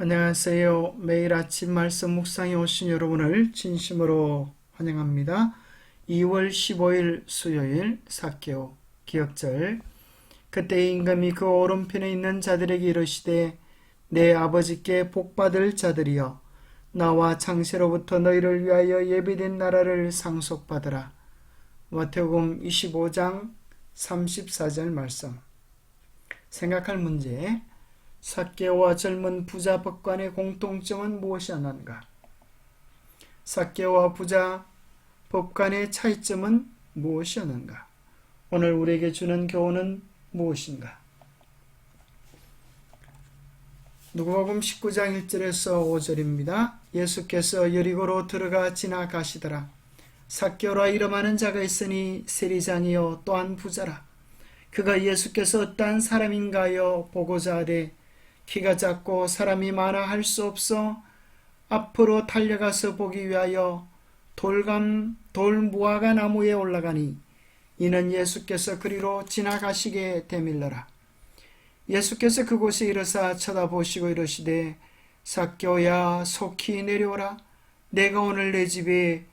안녕하세요. 매일 아침 말씀 묵상에 오신 여러분을 진심으로 환영합니다. 2월 15일 수요일 사개오 기억절 그때 임금이 그 오른편에 있는 자들에게 이르시되 내 아버지께 복받을 자들이여 나와 창세로부터 너희를 위하여 예비된 나라를 상속받으라. 마태복음 25장 34절 말씀 생각할 문제 사케와 젊은 부자 법관의 공통점은 무엇이었는가? 사케와 부자 법관의 차이점은 무엇이었는가? 오늘 우리에게 주는 교훈은 무엇인가? 누구복음 19장 1절에서 5절입니다. 예수께서 여리고로 들어가 지나가시더라. 사케오라 이름하는 자가 있으니 세리장이요 또한 부자라. 그가 예수께서 어떠한 사람인가요 보고자 하되 키가 작고 사람이 많아 할 수 없어 앞으로 달려가서 보기 위하여 돌감 돌무화과 나무에 올라가니 이는 예수께서 그리로 지나가시게 되밀러라. 예수께서 그곳에 이르사 쳐다보시고 이르시되 사교야 속히 내려오라 내가 오늘 내 집에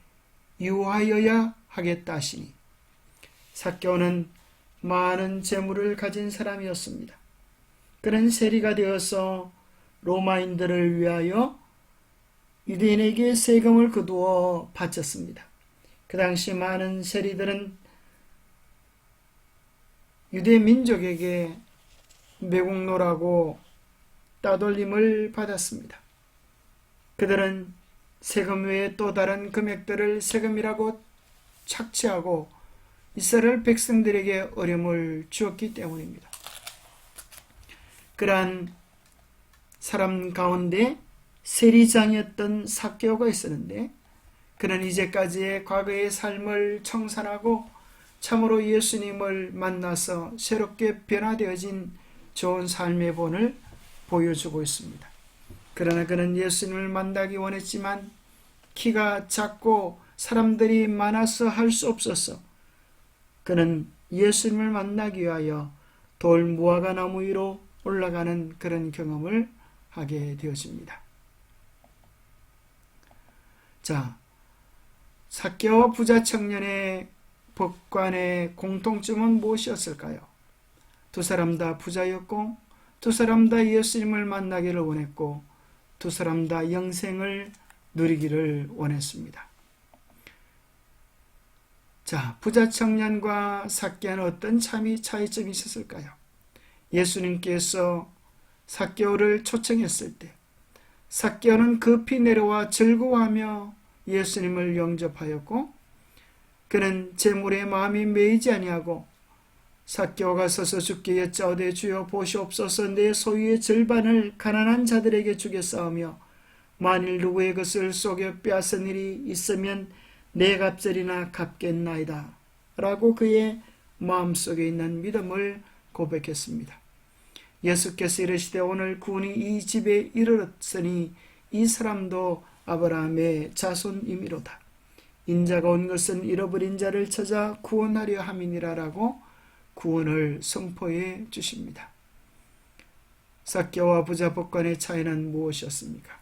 유하여야 하겠다 하시니 사교는 많은 재물을 가진 사람이었습니다. 그는 세리가 되어서 로마인들을 위하여 유대인에게 세금을 거두어 바쳤습니다. 그 당시 많은 세리들은 유대 민족에게 매국노라고 따돌림을 받았습니다. 그들은 세금 외에 또 다른 금액들을 세금이라고 착취하고 이스라엘 백성들에게 어려움을 주었기 때문입니다. 그러한 사람 가운데 세리장이었던 사개오가 있었는데 그는 이제까지의 과거의 삶을 청산하고 참으로 예수님을 만나서 새롭게 변화되어진 좋은 삶의 본을 보여주고 있습니다. 그러나 그는 예수님을 만나기 원했지만 키가 작고 사람들이 많아서 할 수 없었어. 그는 예수님을 만나기 위하여 돌 무화과 나무 위로 올라가는 그런 경험을 하게 되었습니다. 자, 사개와 부자 청년의 법관의 공통점은 무엇이었을까요? 두 사람 다 부자였고, 두 사람 다 예수님을 만나기를 원했고, 두 사람 다 영생을 누리기를 원했습니다. 자, 부자 청년과 사개는 어떤 차이점이 있었을까요? 예수님께서 사개오를 초청했을 때 사개오는 급히 내려와 즐거워하며 예수님을 영접하였고 그는 재물에 마음이 매이지 아니하고 사개오가 서서 죽게 여짜오되 주여 보시옵소서 내 소유의 절반을 가난한 자들에게 주겠사오며 만일 누구의 것을 속여 빼앗은 일이 있으면 내 갑절이나 갚겠나이다 라고 그의 마음속에 있는 믿음을 고백했습니다. 예수께서 이르시되 오늘 구원이 이 집에 이르렀으니 이 사람도 아브라함의 자손임이로다. 인자가 온 것은 잃어버린 자를 찾아 구원하려 함이니라라고 구원을 선포해 주십니다. 사교와 부자 법관의 차이는 무엇이었습니까?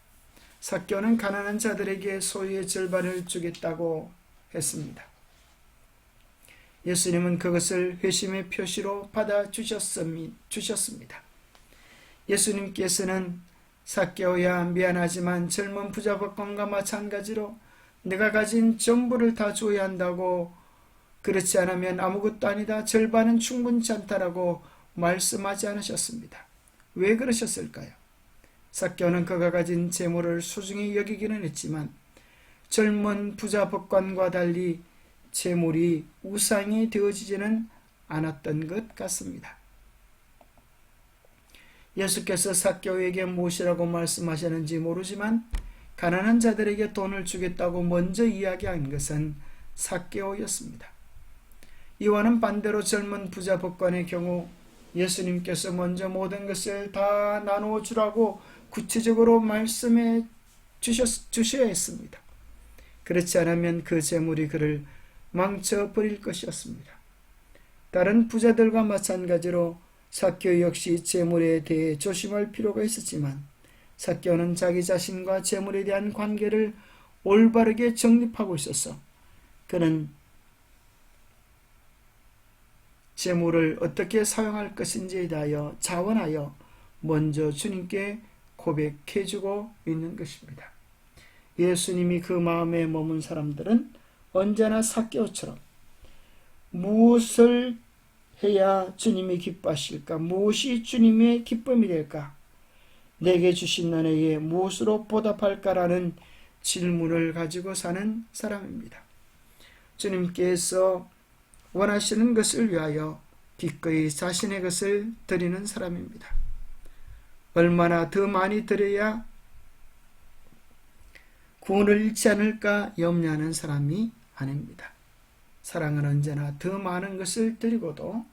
사교는 가난한 자들에게 소유의 절반을 주겠다고 했습니다. 예수님은 그것을 회심의 표시로 받아 주셨습니다. 예수님께서는 사개오야 미안하지만 젊은 부자 법관과 마찬가지로 내가 가진 전부를 다 줘야 한다고 그렇지 않으면 아무것도 아니다 절반은 충분치 않다라고 말씀하지 않으셨습니다. 왜 그러셨을까요? 사개오는 그가 가진 재물을 소중히 여기기는 했지만 젊은 부자 법관과 달리 재물이 우상이 되어지지는 않았던 것 같습니다. 예수께서 사교에게 무엇이라고 말씀하셨는지 모르지만 가난한 자들에게 돈을 주겠다고 먼저 이야기한 것은 사개오였습니다. 이와는 반대로 젊은 부자 법관의 경우 예수님께서 먼저 모든 것을 다 나누어 주라고 구체적으로 말씀해 주셨, 주셔야 했습니다. 그렇지 않으면 그 재물이 그를 망쳐버릴 것이었습니다. 다른 부자들과 마찬가지로 사교 역시 재물에 대해 조심할 필요가 있었지만 사개오는 자기 자신과 재물에 대한 관계를 올바르게 정립하고 있었어. 그는 재물을 어떻게 사용할 것인지에 대하여 자원하여 먼저 주님께 고백해주고 있는 것입니다. 예수님이 그 마음에 머문 사람들은 언제나 사개오처럼 무엇을 해야 주님이 기뻐하실까? 무엇이 주님의 기쁨이 될까? 내게 주신 은혜에 무엇으로 보답할까라는 질문을 가지고 사는 사람입니다. 주님께서 원하시는 것을 위하여 기꺼이 자신의 것을 드리는 사람입니다. 얼마나 더 많이 드려야 구원을 잃지 않을까 염려하는 사람이 아닙니다. 사랑은 언제나 더 많은 것을 드리고도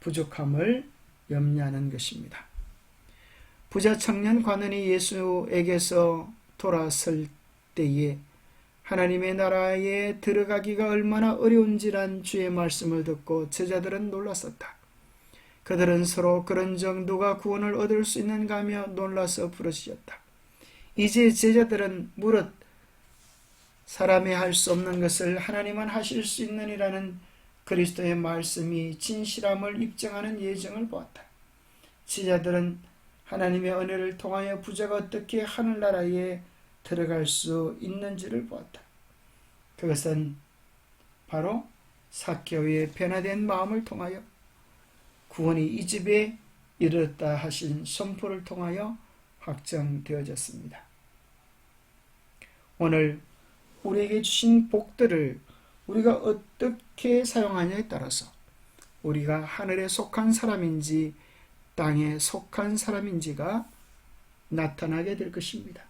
부족함을 염려하는 것입니다. 부자 청년 관원이 예수에게서 돌아설 때에 하나님의 나라에 들어가기가 얼마나 어려운지란 주의 말씀을 듣고 제자들은 놀랐었다. 그들은 서로 그런 정도가 구원을 얻을 수 있는가 하며 놀라서 부르짖었다. 이제 제자들은 무릇 사람이 할 수 없는 것을 하나님은 하실 수 있느니라는 그리스도의 말씀이 진실함을 입증하는 예정을 보았다. 제자들은 하나님의 은혜를 통하여 부자가 어떻게 하늘나라에 들어갈 수 있는지를 보았다. 그것은 바로 사케오의 변화된 마음을 통하여 구원이 이 집에 이르렀다 하신 선포를 통하여 확정되어졌습니다. 오늘 우리에게 주신 복들을 우리가 어떻게 사용하냐에 따라서 우리가 하늘에 속한 사람인지 땅에 속한 사람인지가 나타나게 될 것입니다.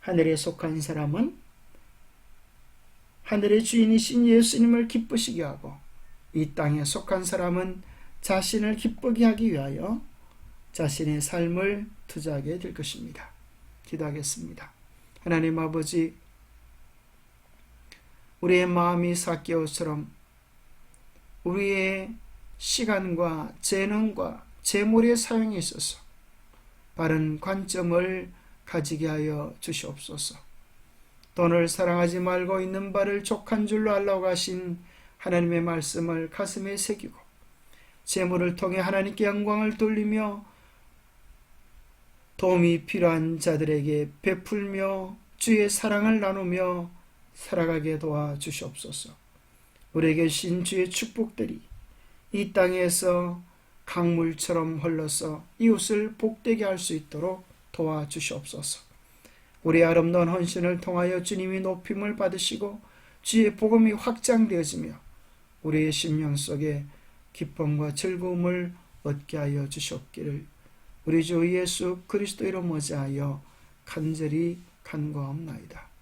하늘에 속한 사람은 하늘의 주인이신 예수님을 기쁘시게 하고 이 땅에 속한 사람은 자신을 기쁘게 하기 위하여 자신의 삶을 투자하게 될 것입니다. 기도하겠습니다. 하나님 아버지, 우리의 마음이 사개오처럼 우리의 시간과 재능과 재물의 사용에 있어서 바른 관점을 가지게 하여 주시옵소서. 돈을 사랑하지 말고 있는 바를 족한 줄로 알라고 하신 하나님의 말씀을 가슴에 새기고 재물을 통해 하나님께 영광을 돌리며 도움이 필요한 자들에게 베풀며 주의 사랑을 나누며 살아가게 도와 주시옵소서. 우리에게 신 주의 축복들이 이 땅에서 강물처럼 흘러서 이웃을 복되게 할 수 있도록 도와주시옵소서. 우리 아름다운 헌신을 통하여 주님이 높임을 받으시고 주의 복음이 확장되어지며 우리의 심령 속에 기쁨과 즐거움을 얻게 하여 주시옵기를 우리 주 예수 그리스도 이름 모자하여 간절히 간구하옵나이다.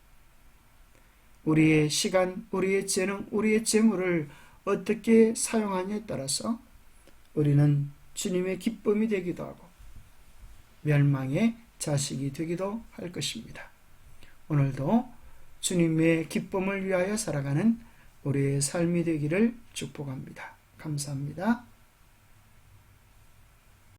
우리의 시간, 우리의 재능, 우리의 재물을 어떻게 사용하냐에 따라서 우리는 주님의 기쁨이 되기도 하고 멸망의 자식이 되기도 할 것입니다. 오늘도 주님의 기쁨을 위하여 살아가는 우리의 삶이 되기를 축복합니다. 감사합니다.